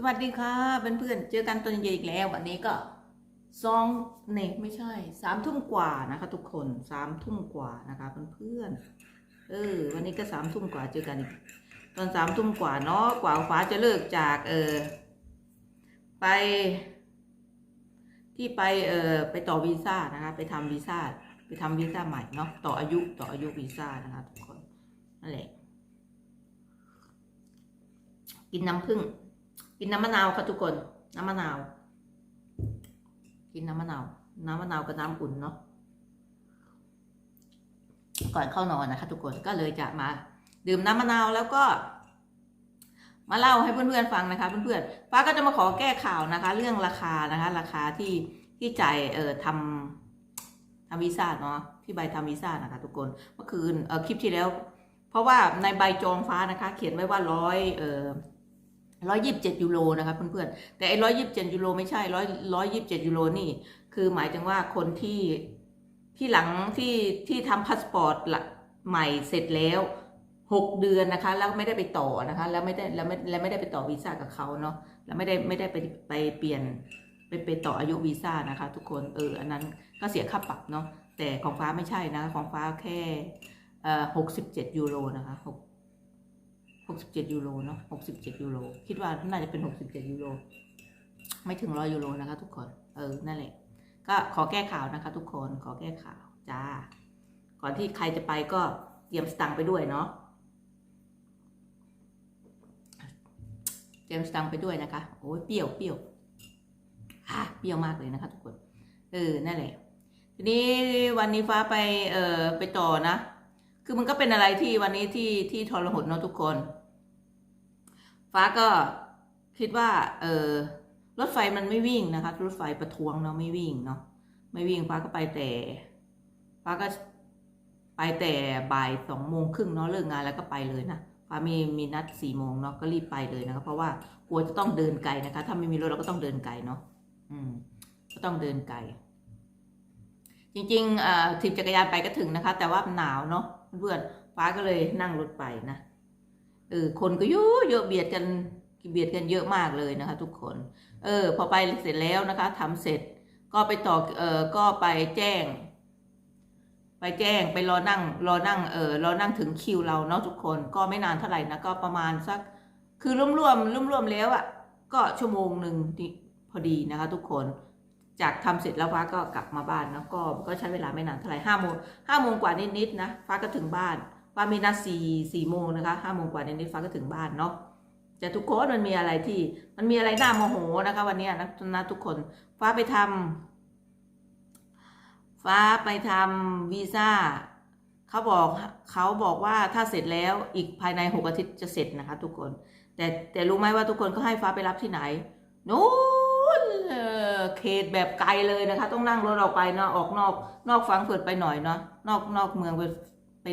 สวัสดีค่ะเพื่อนๆเจอกันตอนเย็นอีกแล้ววันนี้ก็สองเนี่ยไม่ใช่สามทุ่มกว่านะคะ ทุกคนสามทุ่มกว่านะคะเพื่อนๆเออ วันนี้ก็สามทุ่มกว่าเจอกันอีกตอนสามทุ่มกว่าเนาะกว่าฟ้าจะเลิกจากเออไป ที่ไปเออไปต่อวีซ่านะคะ ไปทำวีซ่าไปทำวีซ่าใหม่เนาะต่ออายุต่ออายุวีซ่านะคะทุกคนนั่นแหละกินน้ำผึ้ง กินน้ำมะนาวค่ะทุกคน น้ำมะนาว กินน้ำมะนาว น้ำมะนาวกับน้ำอุ่นเนาะก่อนเข้านอนนะคะทุกคนก็เลยจะมา ดื่มน้ำมะนาวแล้วก็ มาเล่าให้เพื่อนๆฟังนะคะ เพื่อนๆฟ้าก็จะมาขอแก้ข่าวนะคะ เรื่องราคานะคะ ราคาที่ที่จ่ายเอ่อทำทำวีซ่าเนาะที่ใบทำวีซ่านะคะ ทุกคนเมื่อคืนเอ่อคลิปที่แล้ว เพราะว่าในใบจองฟ้านะคะ เขียนไว้ว่าร้อยเอ่อ ร้อยยิบเจ็ดยูโรนะคะเพื่อนๆแต่ไอ้ร้อยยิบเจ็ดยูโรไม่ใช่ร้อยร้อยยิบเจ็ดยูโรนี่ คือหมายถึงว่าคนที่ที่หลังที่ที่ทำพาสปอร์ตละใหม่เสร็จแล้วหกเดือนนะคะ แล้วไม่ได้ไปต่อนะคะ แล้วไม่ได้แล้วไม่แล้วไม่ได้ไปต่อวีซ่ากับเขาเนาะแล้วไม่ได้ไม่ได้ไปไปเปลี่ยนไปไปต่ออายุวีซ่านะคะ ทุกคนเอออันนั้นก็เสียค่าปรับเนาะแต่ของฟ้าไม่ใช่นะของฟ้าแค่เอ่อหกสิบเจ็ดยูโรนะคะหก หกสิบเจ็ดยูโรเนาะหกสิบเจ็ดยูโรคิดว่าน่าจะเป็นหกสิบเจ็ดยูโรไม่ถึงร้อยยูโรนะคะ ทุกคนเออนั่นแหละก็ขอแก้ข่าวนะคะ ทุกคนขอแก้ข่าวจ้า ก่อนที่ใครจะไปก็เตรียมสตังค์ไปด้วยเนาะเตรียมสตังค์ไปด้วยนะคะโอ้ยเปรี้ยวเปรี้ยวอะเปรี้ยวมากเลยนะคะ ทุกคนเออนั่นแหละทีนี้วันนี้ฟ้าไปเออไปต่อนะ คือมันก็เป็นอะไรที่วันนี้ที่ที่ทรหดเนาะทุกคน ฟ้าก็คิดว่าเออรถไฟมันไม่วิ่งนะคะรถไฟประท้วงเนาะไม่วิ่งเนาะไม่วิ่งฟ้าก็ไปแต่ฟ้าก็ไปแต่บ่ายสองโมงครึ่งเนาะเลิกงานแล้วก็ไปเลยนะฟ้ามีมีนัดสี่โมงเนาะก็รีบไปเลยนะคะเพราะว่ากลัวจะต้องเดินไกลนะคะ ถ้าไม่มีรถเราก็ต้องเดินไกลเนาะอืม ก็ต้องเดินไกลจริงๆเอ่อถีบจักรยานไปก็ถึงนะคะ แต่ว่าหนาวเนาะเพื่อนฟ้าก็เลยนั่งรถไปนะ เออคนก็เยอะเยอะเบียดกันเบียดกันเยอะมากเลยนะคะ ทุกคน เออ พอไปเสร็จแล้วนะคะทำเสร็จก็ไปต่อเออก็ไปแจ้ง ไปแจ้งไปรอนั่ง รอนั่งเออรอนั่งถึงคิวเราเนาะทุกคนก็ไม่นานเท่าไหร่นะก็ประมาณสัก คือร่วมรวมร่วมรวมแล้วอะ่ะ ก็ชั่วโมงหนึ่งที่พอดีนะคะ ทุกคนจากทำเสร็จแล้วฟ้าก็กลับมาบ้านนะก็ก็ใช้เวลาไม่นานเท่าไหร่ห้าโมงห้าโมงกว่านิดๆนะฟ้าก็ถึงบ้าน ฟ้ามีนัดสี่สี่โมงนะคะห้าโมงกว่านิดฟ้าก็ถึงบ้านเนาะแต่ทุกคนมันมีอะไรที่มันมีอะไรน่าโมโหนะคะ วันนี้นะนะทุกคนฟ้าไปทำฟ้าไปทำวีซ่าเขาบอกเขาบอกว่าถ้าเสร็จแล้วอีกภายในหกอาทิตย์จะเสร็จนะคะ ทุกคน แต่แต่รู้ไหมว่าทุกคนก็ให้ฟ้าไปรับที่ไหนนู้นเขตแบบไกลเลยนะคะ ต้องนั่งรถออกไปเนาะออกนอก นอกฟังเฟิดไปหน่อยเนาะนอกนอกเมืองไป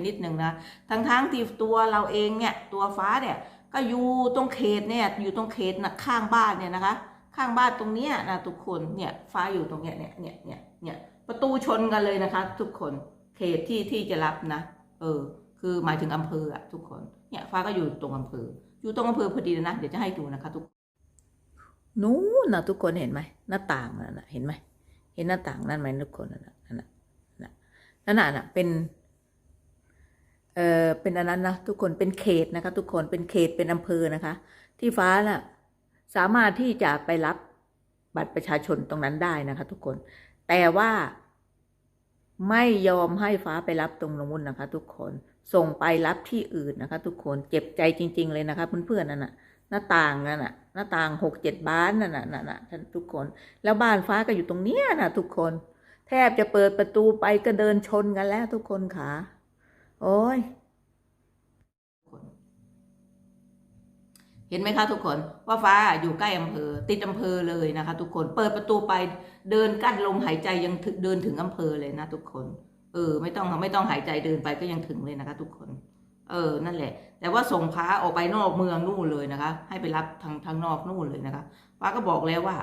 นิดนึงนะ ทั้งทั้งๆที่ตัวเราเองเนี่ยตัวฟ้าเนี่ยก็อยู่ตรงเขตเนี่ยอยู่ตรงเขตนะข้างบ้านเนี่ยนะคะ ข้างบ้านตรงเนี้ยนะทุกคนเนี่ยฟ้าอยู่ตรงเนี้ยเนี่ยเนี่ยเนี่ยเนี่ยประตูชนกันเลยนะคะ ทุกคนเขตที่ที่จะรับนะ เออ คือหมายถึงอำเภออะทุกคนเนี่ยฟ้าก็อยู่ตรงอำเภอ อยู่ตรงอำเภอพอดีนะ เดี๋ยวจะให้ดูนะคะ ทุกนู้นนะทุกคนเห็นไหมหน้าต่างนั่นนะเห็นไหมเห็นหน้าต่างนั่นไหมทุกคนนั่นนะนั่นนะนั่นน่ะนั่นน่ะเป็น เอ่อเป็นอันนั้นนะทุกคนเป็นเขตนะคะ ทุกคนเป็นเขตเป็นอำเภอนะคะ ที่ฟ้าน่ะสามารถที่จะไปรับบัตรประชาชนตรงนั้นได้นะคะ ทุกคน แต่ว่าไม่ยอมให้ฟ้าไปรับตรงนู้นนะคะ ทุกคนส่งไปรับที่อื่นนะคะ ทุกคนเจ็บใจจริง ๆ เลยนะคะเพื่อนๆนั่นน่ะหน้าต่างนั่นน่ะหน้าต่างหกเจ็ดบ้านนั่นน่ะนั่นน่ะท่านทุกคน แล้วบ้านฟ้าก็อยู่ตรงเนี้ยนะทุกคน แทบจะเปิดประตูไปก็เดินชนกันแล้วทุกคนค่ะ โอ้ย เห็นไหมคะทุกคนว่าฟ้าอยู่ใกล้อำเภอ ติดอำเภอเลยนะคะ ทุกคนเปิดประตูไปเดินกั้นลมหายใจยังเดินถึงอำเภอเลยนะทุกคน เออ ไม่ต้องไม่ต้องหายใจเดินไปก็ยังถึงเลยนะคะ ทุกคน เออ นั่นแหละ แต่ว่าส่งพระออกไปนอกเมืองนู่นเลยนะคะ ให้ไปรับทางทางนอกนู่นเลยนะคะฟ้าก็บอกแล้วว่า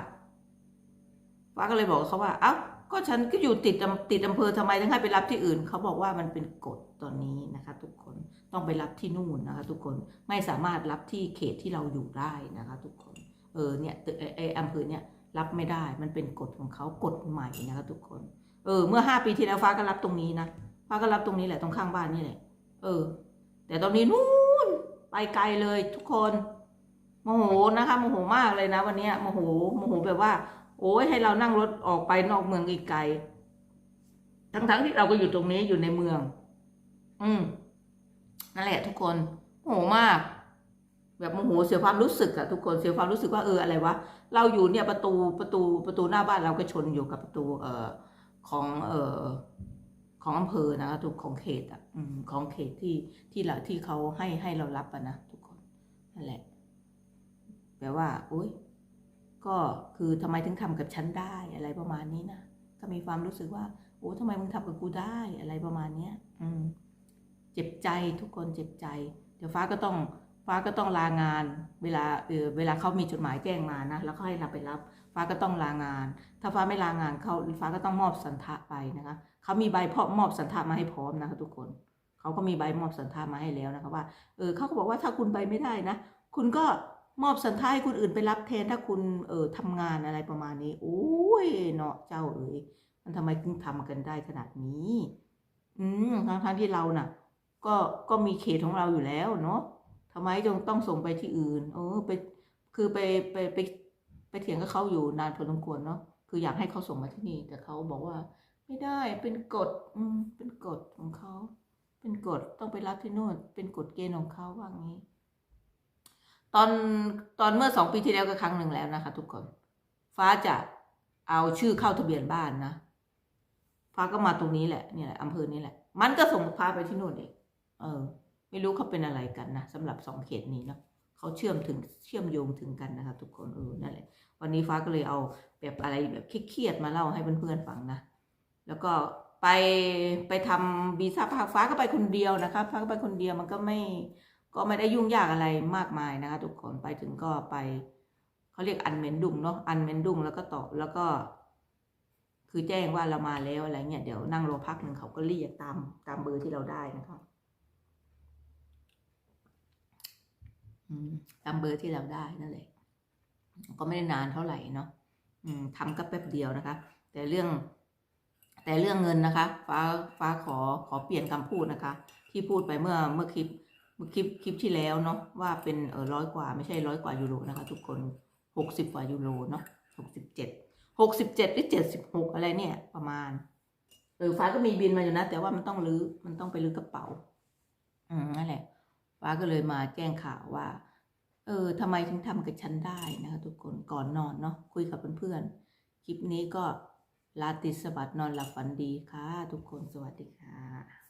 ฟ้าก็เลยบอกเขาว่า เอ้า ก็ฉันก็อยู่ติดติดอำเภอทำไมถึงให้ไปรับที่อื่น เขาบอกว่ามันเป็นกฎตอนนี้นะคะ ทุกคนต้องไปรับที่นู่นนะคะ ทุกคนไม่สามารถรับที่เขตที่เราอยู่ได้นะคะ ทุกคนเออเนี่ยไออำเภอเนี่ยรับไม่ได้มันเป็นกฎของเขากฎใหม่นะคะทุกคนเออเมื่อห้าปีที่แล้วฟ้าก็รับตรงนี้นะฟ้าก็รับตรงนี้แหละตรงข้างบ้านนี่แหละเออ แต่ตอนนี้นู่นไปไกลเลยทุกคนโมโหนะคะโมโหมากเลยนะ วันนี้โมโหโมโหแบบว่า โอ้ยให้เรานั่งรถออกไปนอกเมืองอีกไกล ทั้งๆที่เราก็อยู่ตรงนี้อยู่ในเมือง อืมนั่นแหละ ทุกคนโมโหมาก แบบโมโหเสียความรู้สึกอะทุกคนเสียความรู้สึกว่าเอออะไรวะเราอยู่เนี่ยประตูประตูประตูหน้าบ้านเราก็ชนอยู่กับประตู เอ่อของเอ่อของอำเภอนะคะทุกของเขตอะอืมของเขตที่ที่เราที่เขาให้ให้เรารับอะนะทุกคนนั่นแหละแปลว่าโอ๊ย ก็คือทำไมถึงทำกับฉันได้อะไรประมาณนี้นะก็มีความรู้สึกว่าโอ้ทำไมมึงทำกับกูได้อะไรประมาณเนี้ยอืมเจ็บใจทุกคนเจ็บใจ เดี๋ยวฟ้าก็ต้องฟ้าก็ต้องลางาน เวลาเออเวลาเขามีจดหมายแจ้งมานะแล้วเขาให้เราไปรับ ฟ้าก็ต้องลางาน ถ้าฟ้าไม่ลางานเขาฟ้าก็ต้องมอบสันทะไปนะคะเขามีใบพอมอบสันทะมาให้พร้อมนะคะทุกคนเขาก็มีใบมอบสันทะมาให้แล้วนะคะว่าเออเขาก็บอกว่าถ้าคุณไปไม่ได้นะ คุณก็ มอบสันทะให้คนอื่นไปรับแทนถ้าคุณเออทำงานอะไรประมาณนี้โอ้ยเนาะเจ้าเอ๋ยมันทำไมถึงทำกันได้ขนาดนี้ อืมทั้งทั้งที่เราน่ะ ก็ก็มีเขตของเราอยู่แล้วเนาะทำไมจงต้องส่งไปที่อื่น เออไปคือไปไปไปไปเถียงกับเขาอยู่นานพอสมควรเนาะคืออยากให้เขาส่งมาที่นี่ แต่เขาบอกว่า ไม่ได้เป็นกฎ อืมเป็นกฎของเขาเป็นกฎต้องไปรับที่โน่นเป็นกฎเกณฑ์ของเขาว่างี้ ตอนตอนเมื่อสองปีที่แล้วก็ครั้งหนึ่งแล้วนะคะ ทุกคน ฟ้าจะเอาชื่อเข้าทะเบียนบ้านนะฟ้าก็มาตรงนี้แหละนี่แหละอำเภอนี้แหละ มันก็ส่งฟ้าไปที่โน่นเองเออ ไม่รู้เขาเป็นอะไรกันนะสำหรับสองเขตนี้เนาะเขาเชื่อมถึงเชื่อมโยงถึงกันนะคะ ทุกคนเออนั่นแหละ วันนี้ฟ้าก็เลยเอาแบบอะไรแบบเครียดมาเล่าให้เพื่อนๆฟังนะแล้วก็ไปไปทำวีซ่าฟ้าก็ไปคนเดียวนะคะฟ้าก็ไปคนเดียวมันก็ไม่ ก็ไม่ได้ยุ่งยากอะไรมากมายนะคะ ทุกคนไปถึงก็ไปเขาเรียกอันเมนดุงเนาะอันเมนดุงแล้วก็ตอบแล้วก็ คือแจ้งว่าเรามาแล้วอะไรเงี้ยเดี๋ยวนั่งรอพักหนึ่งเขาก็เรียกตามตามเบอร์ที่เราได้นะคะตามเบอร์ที่เราได้นั่นแหละก็ไม่ได้นานเท่าไหร่เนาะทำก็แป๊บเดียวนะคะ แต่เรื่อง แต่เรื่องเงินนะคะ ฟ้าฟ้าขอขอเปลี่ยนคำพูดนะคะ ที่พูดไปเมื่อเมื่อคลิป คลิปคลิปที่แล้วเนาะว่าเป็นเออร้อยกว่าไม่ใช่ร้อยกว่ายูโรนะคะทุกคนหกสิบกว่ายูโรเนาะหกสิบเจ็ดหกสิบเจ็ดหรือเจ็ดสิบหกอะไรเนี่ยประมาณเออฟ้าก็มีบินมาอยู่นะ แต่ว่ามันต้องรื้อมันต้องไปรื้อกระเป๋า อืมนั่นแหละฟ้าก็เลยมาแจ้งข่าวว่า เออทำไมถึงทำกับฉันได้นะคะทุกคนก่อนนอนเนาะคุยกับเพื่อนๆคลิปนี้ก็ลาตรีสวัสดนอนหลับฝันดีค่ะ ทุกคนสวัสดีค่ะ